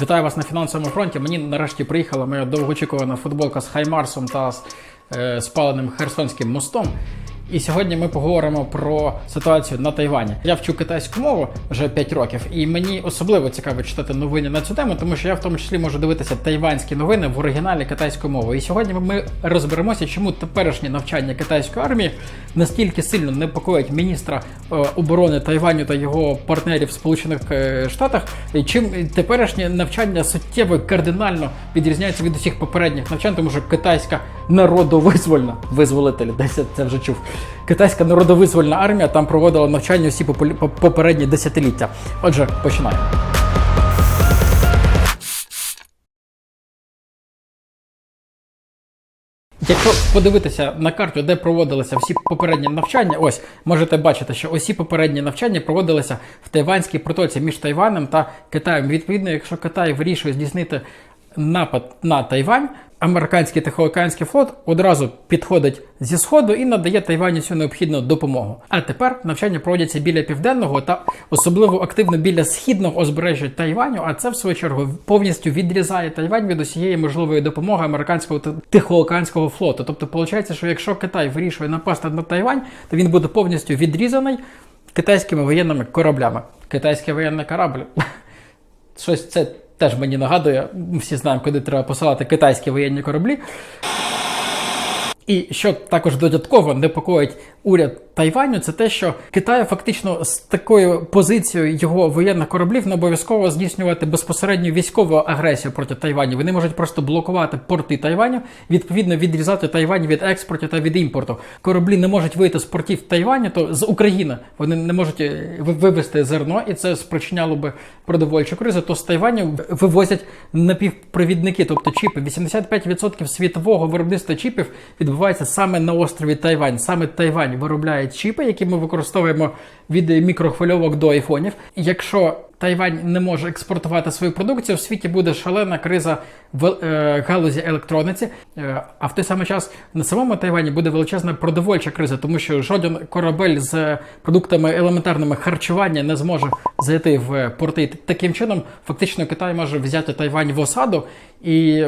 Вітаю вас на фінансовому фронті. Мені нарешті приїхала моя довгоочікувана футболка з Хаймарсом та з е, спаленим Херсонським мостом. І сьогодні ми поговоримо про ситуацію на Тайвані. Я вчу китайську мову вже 5 років, і мені особливо цікаво читати новини на цю тему, тому що я в тому числі можу дивитися тайванські новини в оригіналі китайською мовою. І сьогодні ми розберемося, чому теперішнє навчання китайської армії настільки сильно непокоїть міністра е, оборони Тайваню та його партнерів в Сполучених е, Штатах, чим теперішнє навчання суттєво кардинально відрізняється від усіх попередніх навчань, тому що китайська народовизвольна визволителі, десь це вже чув. Китайська народовизвольна армія там проводила навчання популі- попередні десятиліття. Отже, починаємо. Якщо подивитися на карту, де проводилися всі попередні навчання, ось можете бачити, що усі попередні навчання проводилися в Тайванській протоці між Тайванем та Китаєм. Відповідно, якщо Китай вирішує здійснити напад на Тайвань, американський Тихоокеанський флот одразу підходить зі сходу і надає Тайваню цю необхідну допомогу. А тепер навчання проводяться біля південного та особливо активно біля східного узбережжя Тайваню. А це в свою чергу повністю відрізає Тайвань від усієї можливої допомоги американського та Тихоокеанського флоту. Тобто, виходить, що якщо Китай вирішує напасти на Тайвань, то він буде повністю відрізаний китайськими воєнними кораблями. Китайський воєнний корабль. Щось це теж мені нагадує. Всі знаємо, куди треба посилати китайські воєнні кораблі. І що також додатково непокоїть уряд Тайваню, це те, що Китай фактично з такою позицією його воєнних кораблів не обов'язково здійснювати безпосередню військову агресію проти Тайваню. Вони можуть просто блокувати порти Тайваню, відповідно відрізати Тайвань від експорту та від імпорту. Кораблі не можуть вийти з портів Тайваню, то з України вони не можуть е, вивезти зерно, і це спричиняло би продовольчу кризу. То з Тайваню вивозять напівпровідники, тобто чіпи. 85% світового виробництва чіпів відбувається саме на острові Тайвань. Саме Тайвань виробляє чіпи, які ми використовуємо від мікрохвильовок до айфонів. Якщо Тайвань не може експортувати свою продукцію, в світі буде шалена криза в е, галузі електрониці. Е, а в той самий час на самому Тайвані буде величезна продовольча криза, тому що жоден корабель з продуктами елементарними харчування не зможе зайти в порти. Таким чином, фактично, Китай може взяти Тайвань в осаду і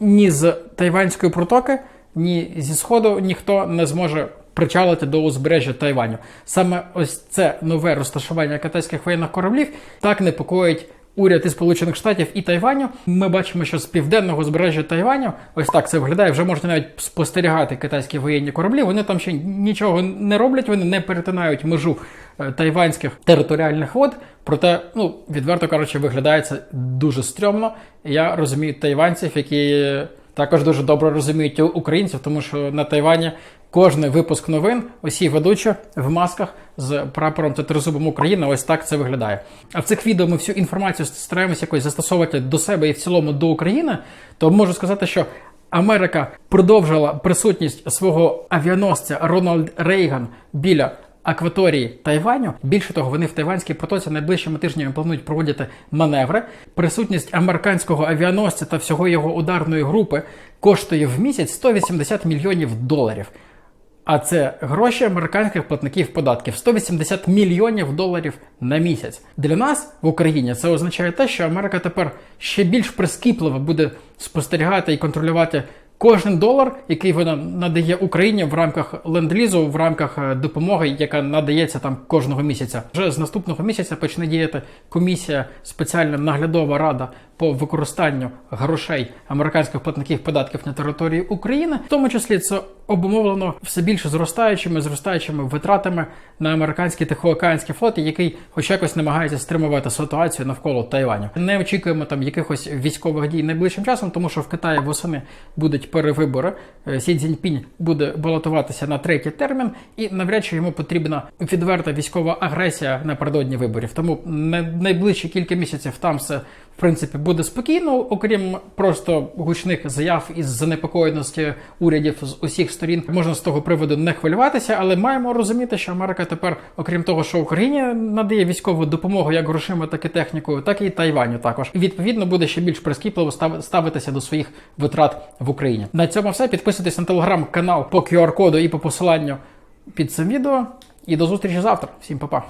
ні з Тайванської протоки, ні зі сходу ніхто не зможе причалити до узбережжя Тайваню. Саме ось це нове розташування китайських воєнних кораблів так непокоїть. Уряд і Сполучених Штатів і Тайваню. Ми бачимо, що з південного узбережжя Тайваню, ось так це виглядає. Вже можна навіть спостерігати китайські воєнні кораблі. Вони там ще нічого не роблять, вони не перетинають межу е, тайванських територіальних вод. Проте, ну відверто кажучи, виглядає це дуже стрьомно. Я розумію тайванців, які також дуже добре розуміють українців, тому що на Тайвані кожний випуск новин, усі ведучі в масках з прапором та тризубом України. Ось так це виглядає. А в цих відео ми всю інформацію стараємося якось застосовувати до себе і в цілому до України. То можу сказати, що Америка продовжила присутність свого авіаносця Рональд Рейган біля акваторії Тайваню. Більше того, вони в Тайванській протоці найближчими тижнями планують проводити маневри. Присутність американського авіаносця та всього його ударної групи коштує в місяць 180 мільйонів доларів. А це гроші американських платників податків 180 мільйонів доларів на місяць. Для нас в Україні це означає те, що Америка тепер ще більш прискіпливо буде спостерігати і контролювати кожен долар, який вона надає Україні в рамках ленд-лізу, в рамках е, допомоги, яка надається там кожного місяця. Вже з наступного місяця почне діяти комісія, спеціальна наглядова рада по використанню грошей американських платників податків на території України, в тому числі це обумовлено все більше зростаючими зростаючими витратами на американський тихоокеанський флот, який хоч якось намагається стримувати ситуацію навколо Тайваню. Не очікуємо там якихось військових дій найближчим часом, тому що в Китаї восени будуть перевибори. Е, Сі Цзіньпінь буде балотуватися на третій термін, і навряд чи йому потрібна відверта військова агресія напередодні виборів. Тому на найближчі кілька місяців там все в принципі буде спокійно, окрім просто гучних заяв із занепокоєності урядів з усіх сторін. Можна з того приводу не хвилюватися, але маємо розуміти, що Америка тепер, окрім того, що Україні надає військову допомогу як грошима, так і технікою, так і Тайваню також. І відповідно буде ще більш прискіпливо став- ставитися до своїх витрат в Україні. На цьому все. Підписуйтесь на телеграм-канал по QR-коду і по посиланню під цим відео. І до зустрічі завтра. Всім па-па.